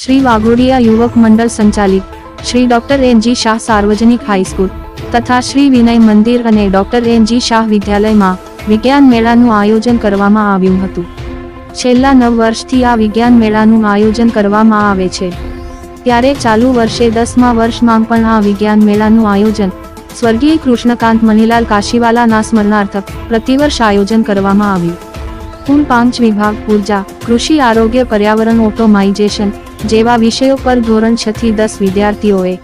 શ્રી વાઘોડિયા યુવક મંડળ સંચાલિત Shri doctor N G Shah સાર્વજનિક હાઈસ્કૂલ તથા શ્રી વિનય મંદિર અને ડોક્ટર એન જી શાહ વિદ્યાલયમાં વિજ્ઞાન મેળાનું આયોજન કરવામાં આવ્યું હતું. છેલ્લા નવ વર્ષથી આ વિજ્ઞાન મેળાનું આયોજન કરવામાં આવે છે. ત્યારે ચાલુ વર્ષે દસમા વર્ષમાં પણ આ વિજ્ઞાન મેળાનું આયોજન સ્વર્ગીય કૃષ્ણકાંત મણિલાલ કાશીવાલાના સ્મરણાર્થક પ્રતિવર્ષ આયોજન કરવામાં આવ્યું. કુલ પાંચ વિભાગ, ઊર્જા, કૃષિ, આરોગ્ય, પર્યાવરણ, ઓટોમાઇઝેશન જેવા વિષયો પર ધોરણ છ થી દસ વિદ્યાર્થીઓએ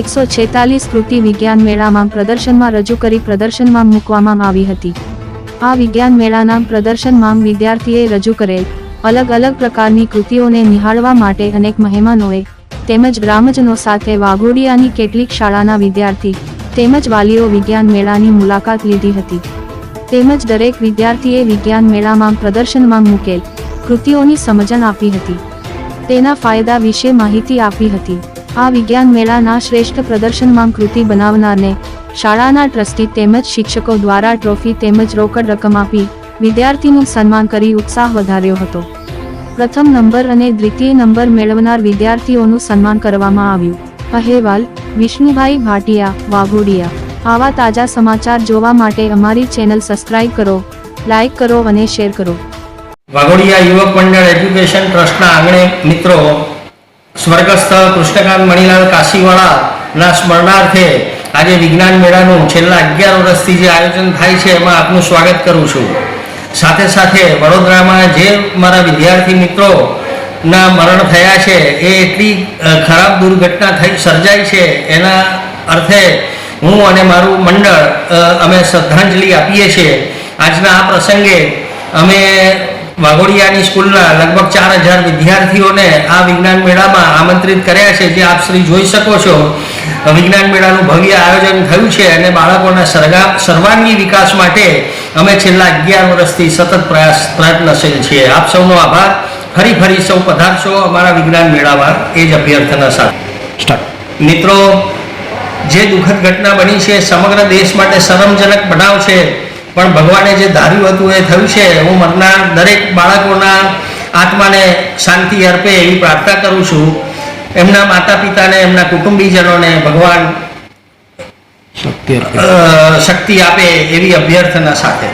એકસો છેતાલીસ કૃતિ વિજ્ઞાન મેળામાં પ્રદર્શનમાં રજૂ કરી પ્રદર્શનમાં મૂકવામાં આવી હતી. આ વિજ્ઞાન મેળાના પ્રદર્શનમાં વિદ્યાર્થીએ રજૂ કરેલ અલગ અલગ પ્રકારની કૃતિઓને નિહાળવા માટે અનેક મહેમાનોએ તેમજ ગ્રામજનો સાથે વાઘોડિયાની કેટલીક શાળાના વિદ્યાર્થી તેમજ વાલીઓ વિજ્ઞાન મેળાની મુલાકાત લીધી હતી. તેમજ દરેક વિદ્યાર્થીએ વિજ્ઞાન મેળામાં પ્રદર્શનમાં મૂકેલ કૃતિઓની સમજણ આપી હતી. તેના ફાયદા વિશે માહિતી આપી હતી. આ વિજ્ઞાન મેળાના શ્રેષ્ઠ પ્રદર્શનમાં કૃતિ બનાવનારને શાળાના ટ્રસ્ટી તેમજ શિક્ષકો દ્વારા ટ્રોફી તેમજ રોકડ રકમ આપી વિદ્યાર્થીનું સન્માન કરી ઉત્સાહ વધાર્યો હતો. પ્રથમ નંબર અને દ્વિતીય નંબર મેળવનાર વિદ્યાર્થીઓનું સન્માન કરવામાં આવ્યું. અહેવાલ, વિષ્ણુભાઈ ભાટિયા, વાઘોડિયા. આવા તાજા સમાચાર જોવા માટે અમારી ચેનલ સબસ્ક્રાઇબ કરો, લાઇક કરો અને શેર કરો. વાઘોડિયા યુવક મંડળ એજ્યુકેશન ટ્રસ્ટના આંગણે મિત્રો સ્વર્ગસ્થ કૃષ્ણકાંત મણિલાલ કાશીવાળાના સ્મરણાર્થે આજે વિજ્ઞાન મેળાનું છેલ્લા અગિયાર વર્ષથી જે આયોજન થાય છે એમાં આપનું સ્વાગત કરું છું. સાથે સાથે વડોદરામાં જે મારા વિદ્યાર્થી મિત્રો ના મરણ થયા છે, એ એટલી ખરાબ દુર્ઘટના થઈ, સર્જાઈ છે, એના અર્થે હું અને મારું મંડળ અમે શ્રદ્ધાંજલિ આપીએ છીએ. આજના આ પ્રસંગે અમે વાઘોડિયાની સ્કૂલના લગભગ ચાર હજાર વિદ્યાર્થીઓને આ વિજ્ઞાન મેળામાં આમંત્રિત કર્યા છે જે આપ શ્રી જોઈ શકો છો. વિજ્ઞાન મેળાનું ભવ્ય આયોજન થયું છે અને બાળકોના સર્ગા સર્વાંગી વિકાસ માટે અમે છેલ્લા અગિયાર વર્ષથી સતત પ્રયાસ પ્રયત્નશીલ છીએ. આપ સૌનો આભાર. ફરી ફરી સૌ પધારશો અમારા વિજ્ઞાન મેળામાં. એ જ અભ્યર્થના સાથે. મિત્રો જે દુઃખદ ઘટના બની છે સમગ્ર દેશ માટે શરમજનક બનાવ છે. પણ ભગવાને જે ધાર્યું હતું એ થયું છે. હું મનના દરેક બાળકોના આત્માને શાંતિ અર્પે એવી પ્રાર્થના કરું છું. એમના માતા પિતાને એમના કુટુંબીજનોને ભગવાન શક્તિ શક્તિ આપે એવી અભ્યર્થના સાથે.